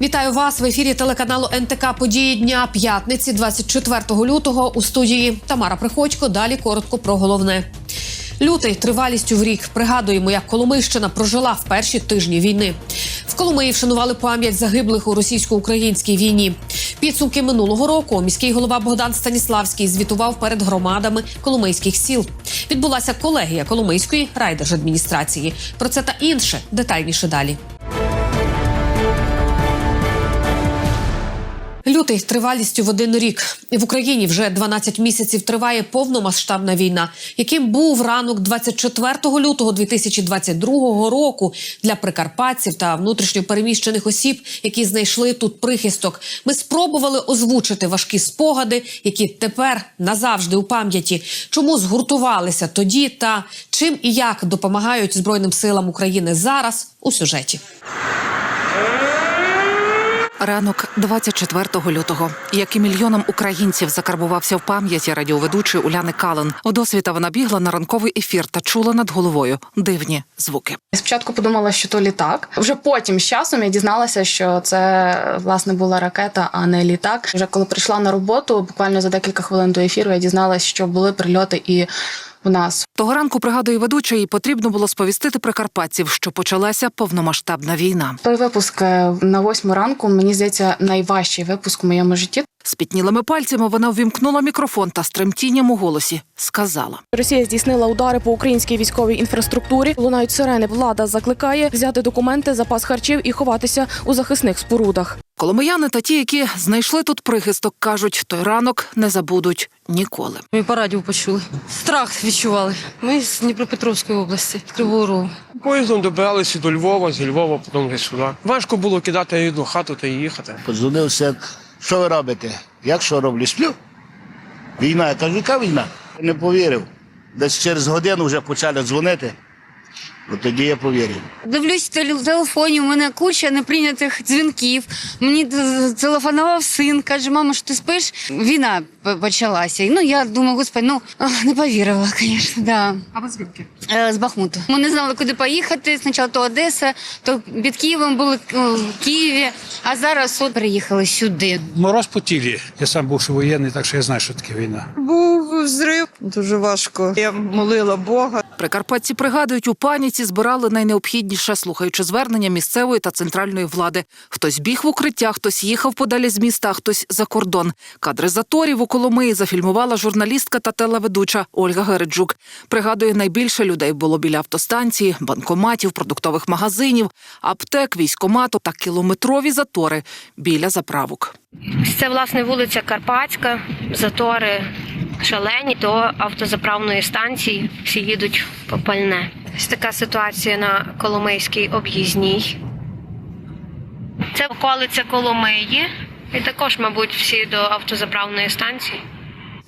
Вітаю вас в ефірі телеканалу НТК Події дня п'ятниці, 24 лютого. У студії Тамара Приходько. Далі коротко про головне. Лютий тривалістю в рік пригадуємо, як Коломийщина прожила в перші тижні війни. В Коломиї вшанували пам'ять загиблих у російсько-українській війні. Підсумки минулого року міський голова Богдан Станіславський звітував перед громадами коломийських сіл. Відбулася колегія Коломийської райдержадміністрації. Про це та інше детальніше далі. Лютий тривалістю в один рік в Україні вже 12 місяців триває повномасштабна війна. Яким був ранок 24 лютого 2022 року для прикарпатців та внутрішньопереміщених осіб, які знайшли тут прихисток. Ми спробували озвучити важкі спогади, які тепер назавжди у пам'яті. Чому згуртувалися тоді та чим і як допомагають Збройним силам України зараз у сюжеті. Ранок 24 лютого, як і мільйонам українців, закарбувався в пам'яті радіоведучої Уляни Кален. Вдосвіта вона бігла на ранковий ефір та чула над головою дивні звуки. Спочатку подумала, що то літак. Вже потім з часом я дізналася, що це власне була ракета, а не літак. Вже коли прийшла на роботу, буквально за декілька хвилин до ефіру, я дізналася, що були прильоти і в нас. Того ранку пригадує ведуча, їй потрібно було сповістити прикарпатців, що почалася повномасштабна війна. Той випуск е, на восьму ранку, мені здається, найважчий випуск у моєму житті. Спітнілими пальцями вона увімкнула мікрофон та з тремтінням у голосі сказала: Росія здійснила удари по українській військовій інфраструктурі. Лунають сирени. Влада закликає взяти документи, запас харчів і ховатися у захисних спорудах. Коломияни та ті, які знайшли тут прихисток, кажуть, той ранок не забудуть ніколи. Ми по радіо почули. Страх відчували. Ми з Дніпропетровської області, з Кривого Рогу. Поїздом добиралися до Львова, з Львова потім сюди. Важко було кидати рідну хату та їхати. Подзвонив син, що ви робите? Як що роблю? Сплю. Війна, я кажу, яка війна? Не повірив. Десь через годину вже почали дзвонити. От тоді я повірив. Дивлюсь в телефоні, у мене куча неприйнятих дзвінків. Мені телефонував син, каже, мама, що ти спиш? Війна почалася. Ну, я думаю, господи, ну не повірила, звісно, да. А ви звідки? З Бахмуту. Ми не знали, куди поїхати. Спочатку то Одеса, то під Києвом були в Києві, а зараз от приїхали сюди. Мороз по тілі. Я сам бувши воєнний, так що я знаю, що таке війна. Був взрив дуже важко. Я молила Бога. Прикарпатці пригадують, у паніці збирали найнеобхідніше, слухаючи звернення місцевої та центральної влади. Хтось біг в укриття, хтось їхав подалі з міста, хтось за кордон. Кадри заторів у Коломиї зафільмувала журналістка та телеведуча Ольга Гереджук. Пригадує, найбільше людей було біля автостанції, банкоматів, продуктових магазинів, аптек, військомату та кілометрові затори біля заправок. Це власне вулиця Карпатська, затори шалені до автозаправної станції. Всі їдуть по пальне. Ось така ситуація на Коломийській об'їзній. Це околиця Коломиї. І також, мабуть, всі до автозаправної станції.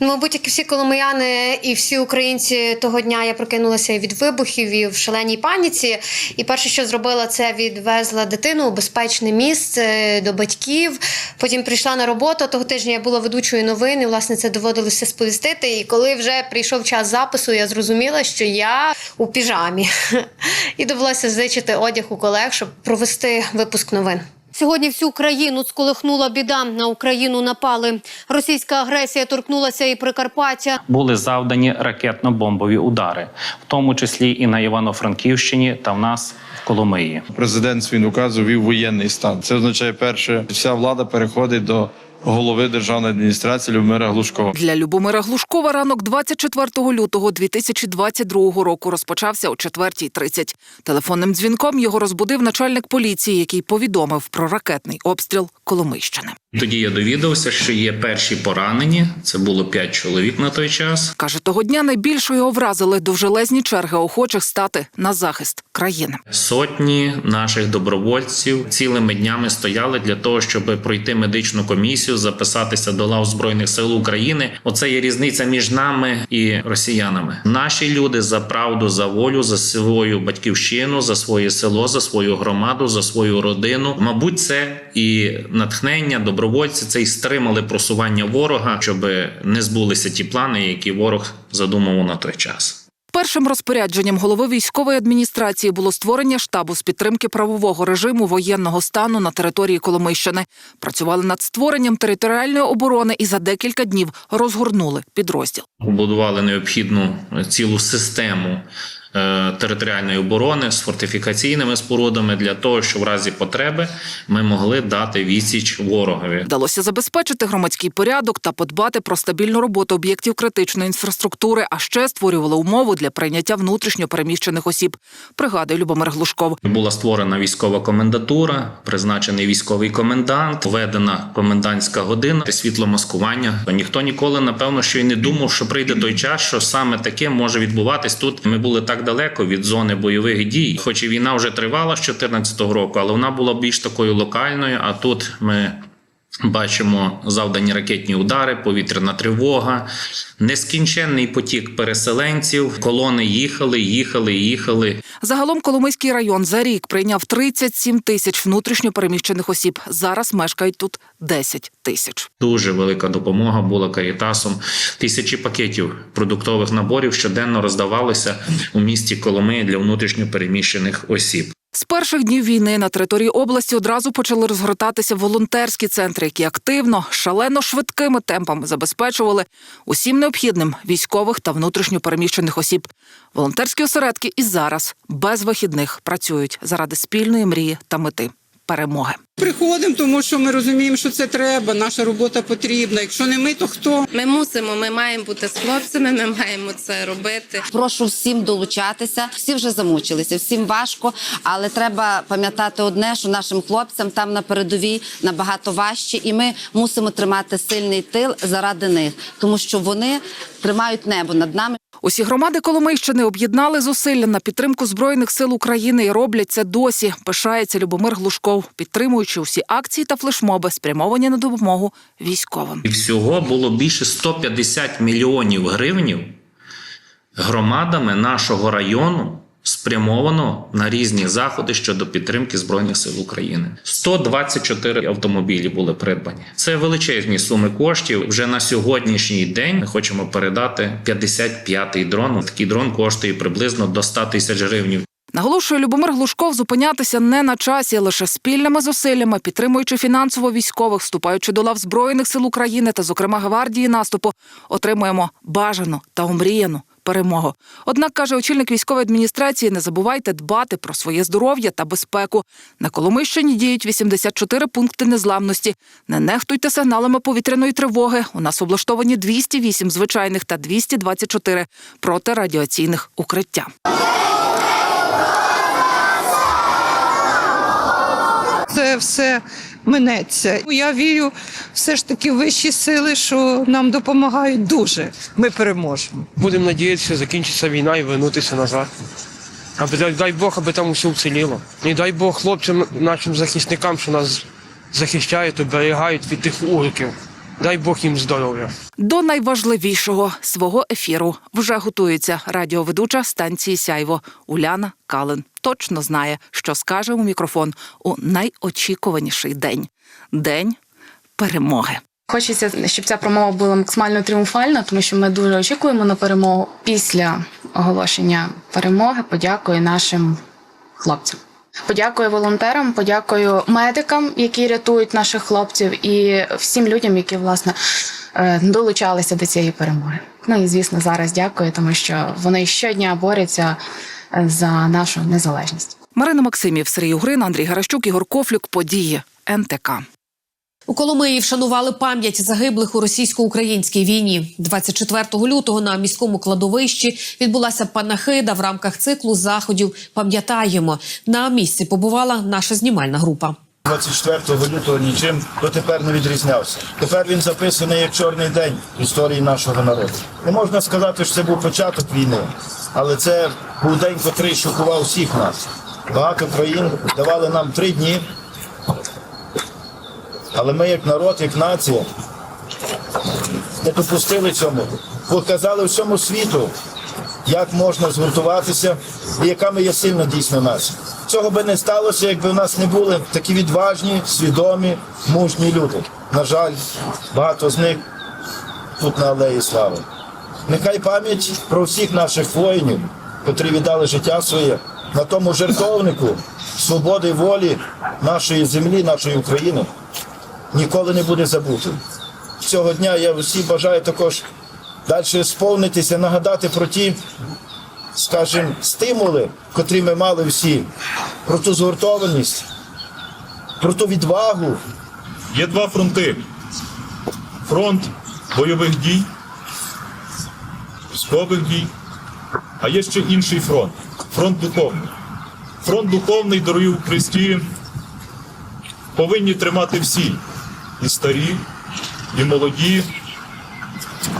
Мабуть, як і всі коломияни і всі українці того дня я прокинулася від вибухів і в шаленій паніці. І перше, що зробила, це відвезла дитину у безпечне місце до батьків. Потім прийшла на роботу. Того тижня я була ведучою новин, і власне це доводилося сповістити. І коли вже прийшов час запису, я зрозуміла, що я у піжамі. І довелося зичити одяг у колег, щоб провести випуск новин. Сьогодні всю країну сколихнула біда. На Україну напали. Російська агресія торкнулася і Прикарпаття. були завдані ракетно-бомбові удари, в тому числі і на Івано-Франківщині та в нас в Коломиї. Президент свій указу ввів воєнний стан. Це означає, перше, вся влада переходить до голови державної адміністрації Любомира Глушкова. Для Любомира Глушкова ранок 24 лютого 2022 року розпочався о 4.30. Телефонним дзвінком його розбудив начальник поліції, який повідомив про ракетний обстріл Коломийщини. Тоді я довідався, що є перші поранені. Це було п'ять чоловік на той час. Каже, того дня найбільше його вразили довжелезні черги охочих стати на захист країни. Сотні наших добровольців цілими днями стояли для того, щоб пройти медичну комісію, записатися до лав збройних сил України. Оце є різниця між нами і росіянами. Наші люди за правду, за волю, за свою батьківщину, за своє село, за свою громаду, за свою родину. Мабуть, це і натхнення добровольці. Це і стримали просування ворога, щоб не збулися ті плани, які ворог задумував на той час. Першим розпорядженням голови військової адміністрації було створення штабу з підтримки правового режиму воєнного стану на території Коломийщини. Працювали над створенням територіальної оборони і за декілька днів розгорнули підрозділ. побудували необхідну цілу систему територіальної оборони з фортифікаційними спорудами для того, щоб в разі потреби ми могли дати відсіч ворогові. Вдалося забезпечити громадський порядок та подбати про стабільну роботу об'єктів критичної інфраструктури, а ще створювали умову для прийняття внутрішньо переміщених осіб. Пригадує Любомир Глушков. Була створена військова комендатура, призначений військовий комендант, введена комендантська година, світломаскування. Ніхто ніколи, напевно, що й не думав, що прийде той час, що саме таке може відбуватись тут. Ми були так далеко від зони бойових дій, хоч і війна вже тривала з 2014 року, але вона була більш такою локальною. А тут ми. Бачимо завдані ракетні удари, повітряна тривога, нескінченний потік переселенців. Колони їхали, їхали, їхали. Загалом Коломийський район за рік прийняв 37 тисяч внутрішньо переміщених осіб. Зараз мешкають тут 10 тисяч. Дуже велика допомога була карітасом. Тисячі пакетів продуктових наборів щоденно роздавалися у місті Коломиї для внутрішньо переміщених осіб. З перших днів війни на території області одразу почали розгортатися волонтерські центри, які активно, шалено швидкими темпами забезпечували усім необхідним військових та внутрішньопереміщених осіб. Волонтерські осередки і зараз без вихідних працюють заради спільної мрії та мети перемоги. Приходимо, тому що ми розуміємо, що це треба. Наша робота потрібна. Якщо не ми, то хто? Ми мусимо, ми маємо бути з хлопцями, ми маємо це робити. Прошу всім долучатися. Всі вже замучилися, всім важко, але треба пам'ятати одне, що нашим хлопцям там на передовій набагато важче, і ми мусимо тримати сильний тил заради них, тому що вони тримають небо над нами. Усі громади Коломийщини об'єднали зусилля на підтримку збройних сил України і роблять це досі. Пишається Любомир Глушков, підтримуючи усі акції та флешмоби, спрямовані на допомогу військовим. І всього було більше 150 мільйонів гривнів громадами нашого району спрямовано на різні заходи щодо підтримки збройних сил України. 124 автомобілі були придбані. Це величезні суми коштів. Вже на сьогоднішній день ми хочемо передати 55-й дрон. Такий дрон коштує приблизно до 100 тисяч гривень. Наголошує Любомир Глушков зупинятися не на часі, лише спільними зусиллями, підтримуючи фінансово військових, вступаючи до лав збройних сил України та, зокрема, гвардії наступу, отримуємо бажану та омріяну перемогу. Однак каже очільник військової адміністрації: не забувайте дбати про своє здоров'я та безпеку. На Коломийщині діють 84 пункти незламності. Не нехтуйте сигналами повітряної тривоги. У нас облаштовані 208 звичайних та 224 протирадіаційних укриття. Це все минеться. Я вірю все ж таки в вищі сили, що нам допомагають дуже. Ми переможемо. Будемо надіятися, закінчиться війна і вернутися назад. Аби дай- Бог, аби там усе вціліло. І дай Бог хлопцям, нашим захисникам, що нас захищають, оберігають від тих урків. Дай Бог їм здоров'я. До найважливішого свого ефіру вже готується радіоведуча станції Сяйво Уляна Калин. Точно знає, що скаже у мікрофон у найочікуваніший день день перемоги. Хочеться, щоб ця промова була максимально тріумфальна, тому що ми дуже очікуємо на перемогу. Після оголошення перемоги подякую нашим хлопцям. Подякую волонтерам, подякую медикам, які рятують наших хлопців, і всім людям, які власне е, долучалися до цієї перемоги. Ну і звісно, зараз дякую, тому що вони щодня борються е, за нашу незалежність. Марина Максимів, Сергій Угрин, Андрій Гаращук, Ігор Кофлюк. Події НТК. У Коломиї вшанували пам'ять загиблих у російсько-українській війні. 24 лютого на міському кладовищі відбулася панахида в рамках циклу заходів. Пам'ятаємо на місці побувала наша знімальна група. 24 лютого нічим дотепер не відрізнявся. Тепер він записаний як чорний день в історії нашого народу. Не можна сказати, що це був початок війни, але це був день, котрий шокував всіх нас. Багато країн давали нам три дні. Але ми, як народ, як нація, не допустили цьому. Показали всьому світу, як можна згуртуватися і яка ми є сильна дійсно нація. Цього би не сталося, якби в нас не були такі відважні, свідомі, мужні люди. На жаль, багато з них тут на Алеї Слави. Нехай пам'ять про всіх наших воїнів, котрі віддали життя своє на тому жертовнику свободи волі нашої землі, нашої України, ніколи не буде забутим. Цього дня я всі бажаю також далі сповнитися, нагадати про ті, скажімо, стимули, котрі ми мали всі, про ту згуртованість, про ту відвагу. Є два фронти: фронт бойових дій, військових дій, а є ще інший фронт фронт духовний. Фронт духовний, дорогі у Христі, повинні тримати всі і старі, і молоді,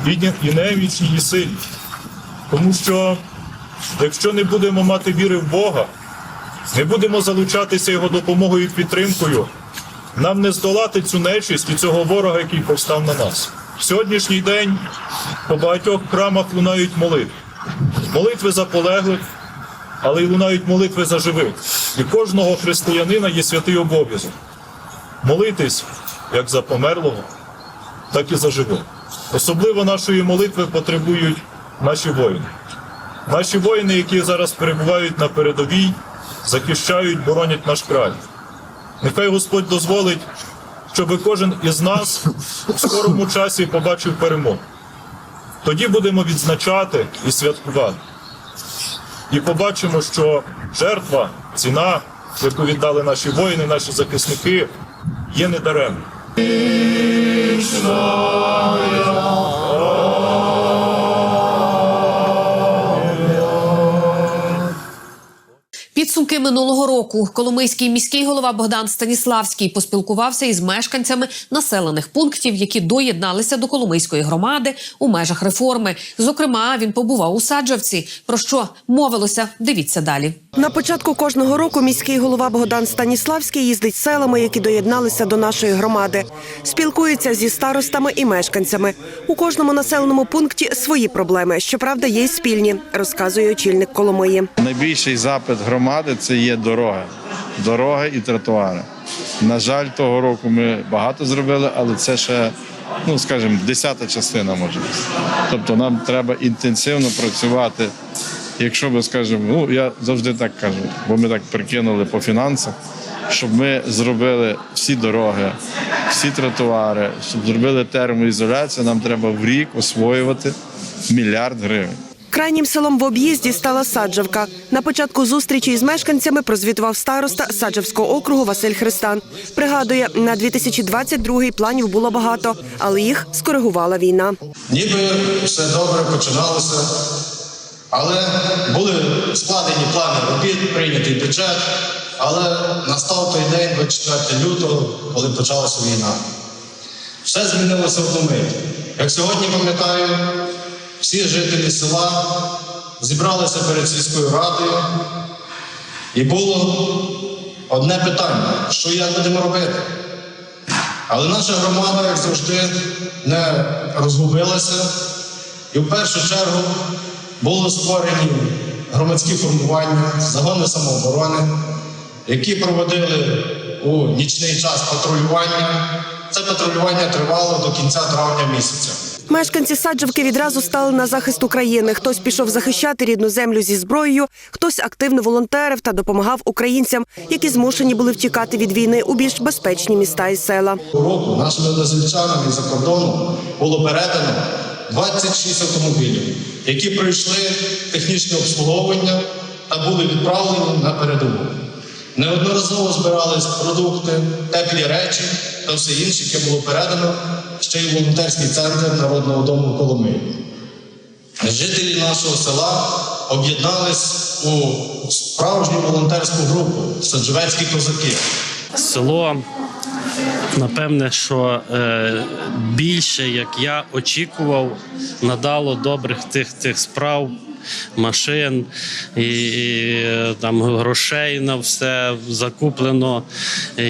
і не- і сильні. Тому що якщо не будемо мати віри в Бога, не будемо залучатися Його допомогою і підтримкою, нам не здолати цю нечисть і цього ворога, який повстав на нас. В сьогоднішній день по багатьох храмах лунають молитви. Молитви за полеглих, але й лунають молитви за живих. І кожного християнина є святий обов'язок. Молитись як за померлого, так і за живих. Особливо нашої молитви потребують наші воїни. Наші воїни, які зараз перебувають на передовій, захищають, боронять наш край. Нехай Господь дозволить, щоб кожен із нас в скорому часі побачив перемогу. Тоді будемо відзначати і святкувати. І побачимо, що жертва, ціна, яку віддали наші воїни, наші захисники, є недаремною. Підсумки минулого року Коломийський міський голова Богдан Станіславський поспілкувався із мешканцями населених пунктів, які доєдналися до Коломийської громади у межах реформи. Зокрема, він побував у Саджавці. Про що мовилося? Дивіться далі. На початку кожного року міський голова Богдан Станіславський їздить селами, які доєдналися до нашої громади. Спілкується зі старостами і мешканцями. У кожному населеному пункті свої проблеми. Щоправда, є й спільні, розказує очільник Коломиї. Найбільший запит громади це є дороги. Дороги і тротуари. На жаль, того року ми багато зробили, але це ще, ну скажімо, десята частина може бути. Тобто нам треба інтенсивно працювати. Якщо би, скажімо, ну я завжди так кажу, бо ми так прикинули по фінансах, щоб ми зробили всі дороги, всі тротуари, щоб зробили термоізоляцію, нам треба в рік освоювати мільярд гривень. Крайнім селом в об'їзді стала Саджавка. На початку зустрічі із мешканцями прозвітував староста Саджавського округу Василь Христан. Пригадує, на 2022 планів було багато, але їх скоригувала війна. Ніби все добре починалося, але були складені плани робіт, прийнятий бюджет. Але настав той день, 24 лютого, коли почалася війна. Все змінилося в одну. Як сьогодні пам'ятаю, всі жителі села зібралися перед сільською радою, і було одне питання: що як будемо робити? Але наша громада, як завжди, не розгубилася. І в першу чергу були створені громадські формування, загони самооборони, які проводили у нічний час патрулювання. Це патрулювання тривало до кінця травня місяця. Мешканці Саджавки відразу стали на захист України. Хтось пішов захищати рідну землю зі зброєю, хтось активно волонтерив та допомагав українцям, які змушені були втікати від війни у більш безпечні міста і села. Року нашими односельчанами із-за кордону було передано 26 автомобілів, які пройшли технічне обслуговування та були відправлені на передову. Неодноразово збирались продукти, теплі речі та все інше, яке було передано ще й волонтерський центр Народного дому Коломиї. Жителі нашого села об'єднались у справжню волонтерську групу Саджовецькі козаки. Село, напевне, що е, більше, як я очікував, надало добрих тих, тих справ, машин і, і там грошей на все закуплено. І,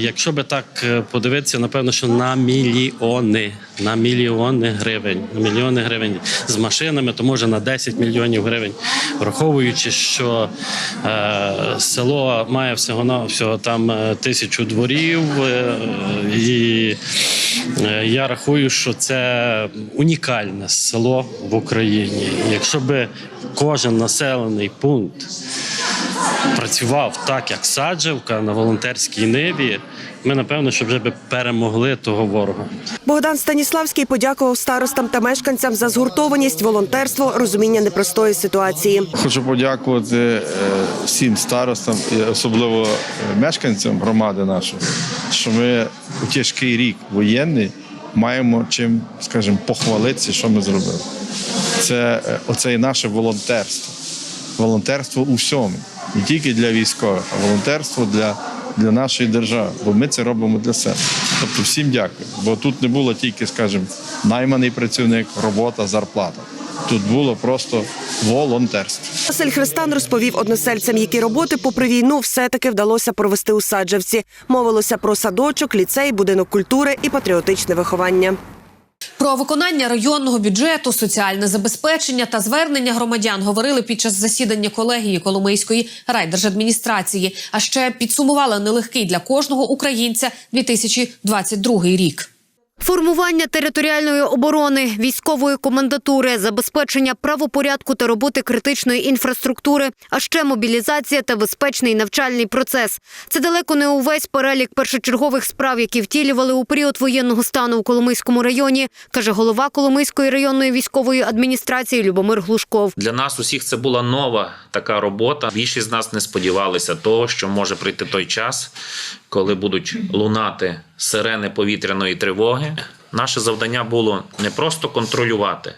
якщо би так е, подивитися, напевно, що на мільйони, на мільйони гривень, на мільйони гривень з машинами, то може на 10 мільйонів гривень, враховуючи, що е, село має всього на всього там е, тисячу дворів, е, і я рахую, що це унікальне село в Україні. Якщо би кожен населений пункт працював так, як Саджевка на волонтерській ниві, ми напевно, що вже би перемогли того ворога. Богдан Станіславський подякував старостам та мешканцям за згуртованість, волонтерство, розуміння непростої ситуації. Хочу подякувати е, всім старостам і особливо е, мешканцям громади нашої, що ми у тяжкий рік воєнний маємо чим, скажімо, похвалитися, що ми зробили. Це е, оце і наше волонтерство. Волонтерство у всьому, не тільки для військових, а волонтерство для, для нашої держави. Бо ми це робимо для себе. Тобто всім дякую. Бо тут не було тільки, скажімо, найманий працівник, робота, зарплата. Тут було просто волонтерство. Василь Христан розповів односельцям, які роботи попри війну все-таки вдалося провести у Саджавці. Мовилося про садочок, ліцей, будинок культури і патріотичне виховання. Про виконання районного бюджету, соціальне забезпечення та звернення громадян говорили під час засідання колегії Коломийської райдержадміністрації. А ще підсумували нелегкий для кожного українця 2022 рік. Формування територіальної оборони, військової комендатури, забезпечення правопорядку та роботи критичної інфраструктури, а ще мобілізація та безпечний навчальний процес. Це далеко не увесь перелік першочергових справ, які втілювали у період воєнного стану у Коломийському районі, каже голова Коломийської районної військової адміністрації Любомир Глушков. Для нас усіх це була нова така робота. Більшість з нас не сподівалися того, що може прийти той час, коли будуть лунати сирени повітряної тривоги. Наше завдання було не просто контролювати,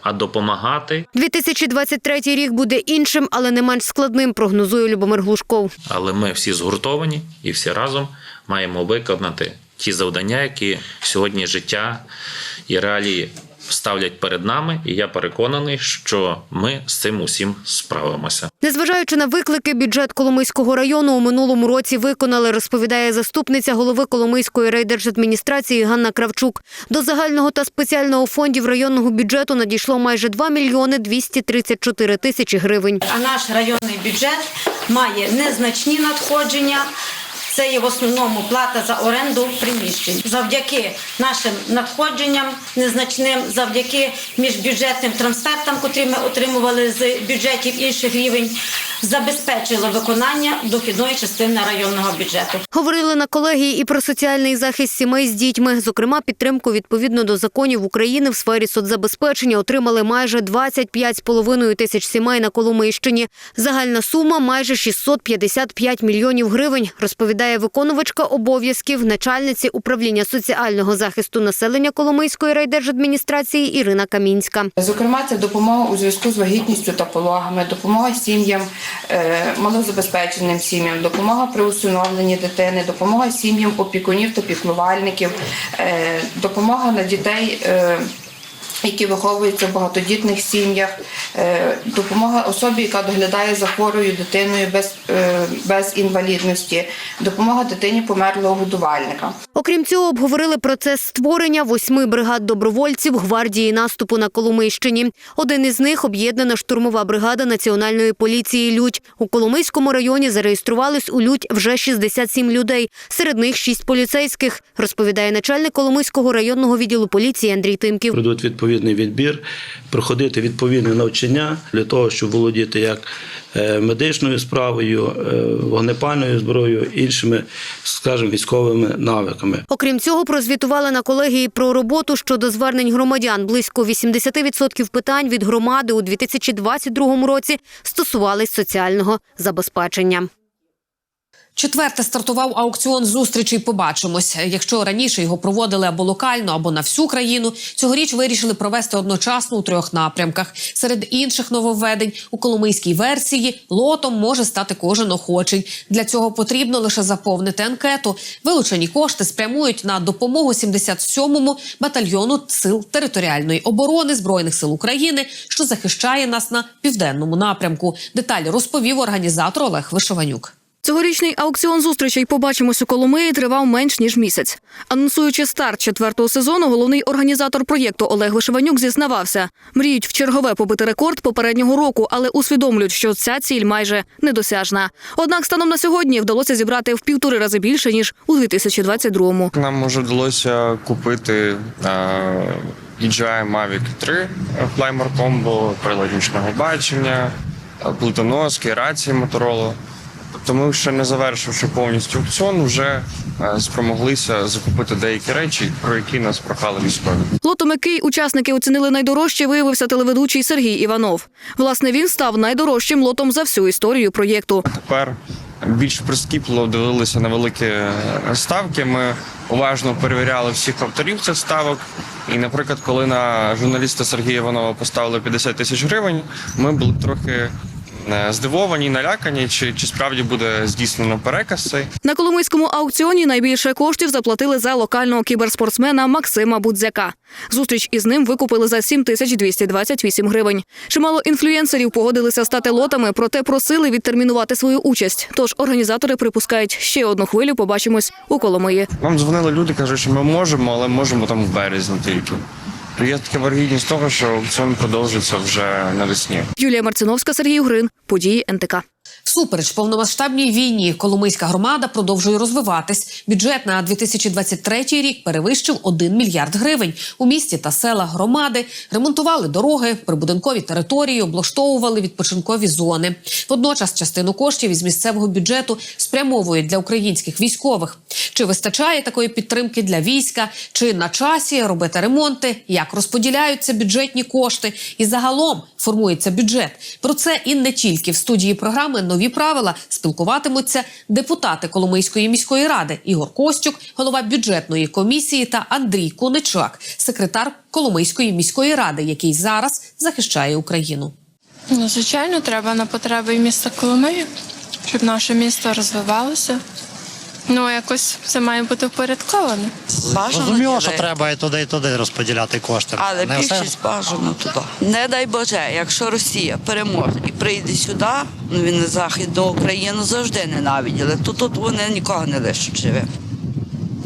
а допомагати. 2023 рік буде іншим, але не менш складним, прогнозує Любомир Глушков. Але ми всі згуртовані і всі разом маємо виконати ті завдання, які сьогодні життя і реалії ставлять перед нами. І я переконаний, що ми з цим усім справимося. Незважаючи на виклики, бюджет Коломийського району у минулому році виконали, розповідає заступниця голови Коломийської райдержадміністрації Ганна Кравчук. До загального та спеціального фондів районного бюджету надійшло майже 2 мільйони 234 тисячі гривень. А наш районний бюджет має незначні надходження. Це є в основному плата за оренду приміщень. Завдяки нашим надходженням незначним, завдяки міжбюджетним трансфертам, котрі ми отримували з бюджетів інших рівень, забезпечило виконання дохідної частини районного бюджету. Говорили на колегії і про соціальний захист сімей з дітьми. Зокрема, підтримку відповідно до законів України в сфері соцзабезпечення отримали майже 25,5 тисяч сімей на Коломийщині. Загальна сума майже 655 мільйонів гривень, розповідає виконувачка обов'язків начальниці управління соціального захисту населення Коломийської райдержадміністрації Ірина Камінська. Зокрема, це допомога у зв'язку з вагітністю та пологами, допомога сім'ям, е, малозабезпеченим сім'ям, допомога при усиновленні дитини, допомога сім'ям опікунів та піклувальників, е, допомога на дітей. е, які виховуються в багатодітних сім'ях, допомога особі, яка доглядає за хворою дитиною без, е, без інвалідності, допомога дитині померлого годувальника. Окрім цього, обговорили процес створення восьми бригад добровольців гвардії наступу на Коломийщині. Один із них об'єднана штурмова бригада національної поліції Людь. У Коломийському районі зареєструвались у Людь вже 67 людей. Серед них шість поліцейських, розповідає начальник Коломийського районного відділу поліції Андрій Тимків. Пройдуть відповідний відбір, проходити відповідне навчання для того, щоб володіти як е, медичною справою, е, вогнепальною зброєю, іншими, скажімо, військовими навиками. Окрім цього, прозвітували на колегії про роботу щодо звернень громадян. Близько 80% питань від громади у 2022 році стосувались соціального забезпечення. Четверте стартував аукціон зустрічей. Побачимось. Якщо раніше його проводили або локально, або на всю країну, цьогоріч вирішили провести одночасно у трьох напрямках. Серед інших нововведень у коломийській версії лотом може стати кожен охочий. Для цього потрібно лише заповнити анкету. Вилучені кошти спрямують на допомогу 77-му батальйону сил територіальної оборони збройних сил України, що захищає нас на південному напрямку. Деталі розповів організатор Олег Вишованюк. Цьогорічний аукціон зустрічей побачимось у Коломиї тривав менш ніж місяць. Анонсуючи старт четвертого сезону, головний організатор проєкту Олег Вишиванюк зізнавався, мріють в чергове побити рекорд попереднього року, але усвідомлюють, що ця ціль майже недосяжна. Однак станом на сьогодні вдалося зібрати в півтори рази більше ніж у 2022-му. Нам уже вдалося купити DJI Mavic 3 Flymore Combo, прилад нічного бачення, плитоноски, рації Motorola. Ми ще не завершивши повністю аукціон, вже е, спромоглися закупити деякі речі, про які нас прохали військові. Лотом, який учасники оцінили найдорожче, виявився телеведучий Сергій Іванов. Власне, він став найдорожчим лотом за всю історію проєкту. Тепер більш прискіпливо дивилися на великі е, ставки. Ми уважно перевіряли всіх авторів цих ставок. І, наприклад, коли на журналіста Сергія Іванова поставили 50 тисяч гривень, ми були трохи здивовані, налякані, чи, чи справді буде здійснено переказ цей. На Коломийському аукціоні найбільше коштів заплатили за локального кіберспортсмена Максима Будзяка. Зустріч із ним викупили за 7228 гривень. Чимало інфлюєнсерів погодилися стати лотами, проте просили відтермінувати свою участь. Тож організатори припускають ще одну хвилю. Побачимось у Коломиї. Нам дзвонили люди, кажуть, що ми можемо, але можемо там в березні тільки. Є така варгідність того, що аукціон продовжиться вже навесні. Юлія Марциновська, Сергій Грин. Події НТК. Всупереч повномасштабній війні Коломийська громада продовжує розвиватись. Бюджет на 2023 рік перевищив 1 мільярд гривень. У місті та селах громади ремонтували дороги, прибудинкові території, облаштовували відпочинкові зони. Водночас частину коштів із місцевого бюджету спрямовують для українських військових. Чи вистачає такої підтримки для війська? Чи на часі робити ремонти? Як розподіляються бюджетні кошти? І загалом формується бюджет. Про це і не тільки в студії програми нові правила спілкуватимуться депутати Коломийської міської ради Ігор Костюк, голова бюджетної комісії та Андрій Куничак, секретар Коломийської міської ради, який зараз захищає Україну. Ну, звичайно, треба на потреби міста Коломиї, щоб наше місто розвивалося. Ну, якось це має бути впорядковано. Зрозуміло, що треба і туди, і туди розподіляти кошти. Але Не все більшість бажано туди. Не дай Боже, якщо Росія переможе і прийде сюди, ну він на Західну Україну завжди ненавиділи, то тут вони нікого не лишать живим.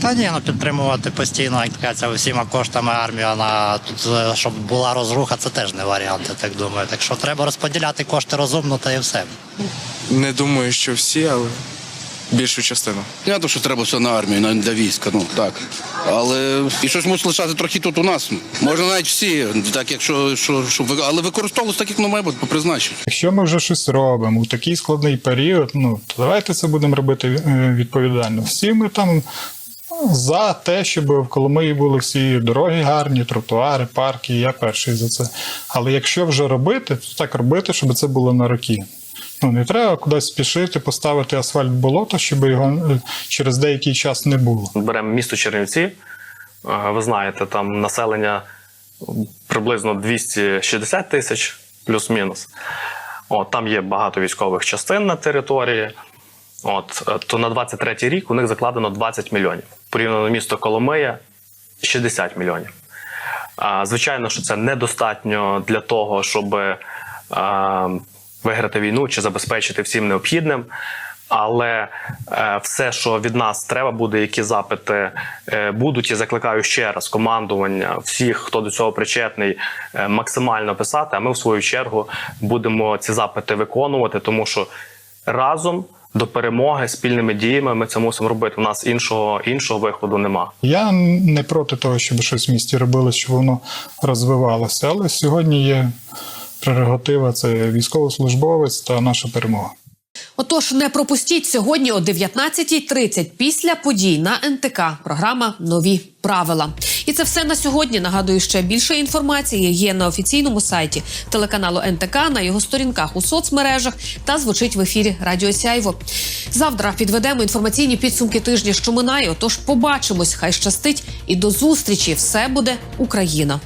Та ні, ну підтримувати постійно, як кажеться, всіма коштами армію, вона тут, е, щоб була розруха, це теж не варіант, я так думаю. Так що треба розподіляти кошти розумно та і все. Не думаю, що всі, але більшу частину. Я думаю, що треба все на армію, на для війська, ну так. Але і щось мусить лишати трохи тут у нас. Можна навіть всі, так якщо що, що ви- але використовувати так, як воно має бути по призначенню. Якщо ми вже щось робимо у такий складний період, ну то давайте це будемо робити е, відповідально. Всі ми там за те, щоб в Коломиї були всі дороги гарні, тротуари, парки. Я перший за це. Але якщо вже робити, то так робити, щоб це було на роки. Ну не треба кудись спішити, поставити асфальт болото, щоб його е, через деякий час не було. Беремо місто Чернівці. Е, Ви знаєте, там населення приблизно 260 тисяч, плюс-мінус. От, там є багато військових частин на території. От, е, то на 23-й рік у них закладено 20 мільйонів. Порівняно місто Коломия 60 мільйонів. Звичайно, що це недостатньо для того, щоб виграти війну чи забезпечити всім необхідним. Але е, все, що від нас треба буде, які запити е, будуть, і закликаю ще раз командування всіх, хто до цього причетний, е, максимально писати. А ми в свою чергу будемо ці запити виконувати, тому що разом до перемоги спільними діями ми це мусимо робити. У нас іншого іншого виходу нема. Я не проти того, щоб щось в місті робилось, щоб воно розвивалося, але сьогодні є прерогатива це військовослужбовець та наша перемога. Отож, не пропустіть сьогодні о 19.30 після подій на НТК. Програма Нові правила. І це все на сьогодні. Нагадую, ще більше інформації є на офіційному сайті телеканалу НТК, на його сторінках у соцмережах та звучить в ефірі Радіо Сяйво. Завтра підведемо інформаційні підсумки тижня, що минає. Отож, побачимось. Хай щастить і до зустрічі. Все буде Україна.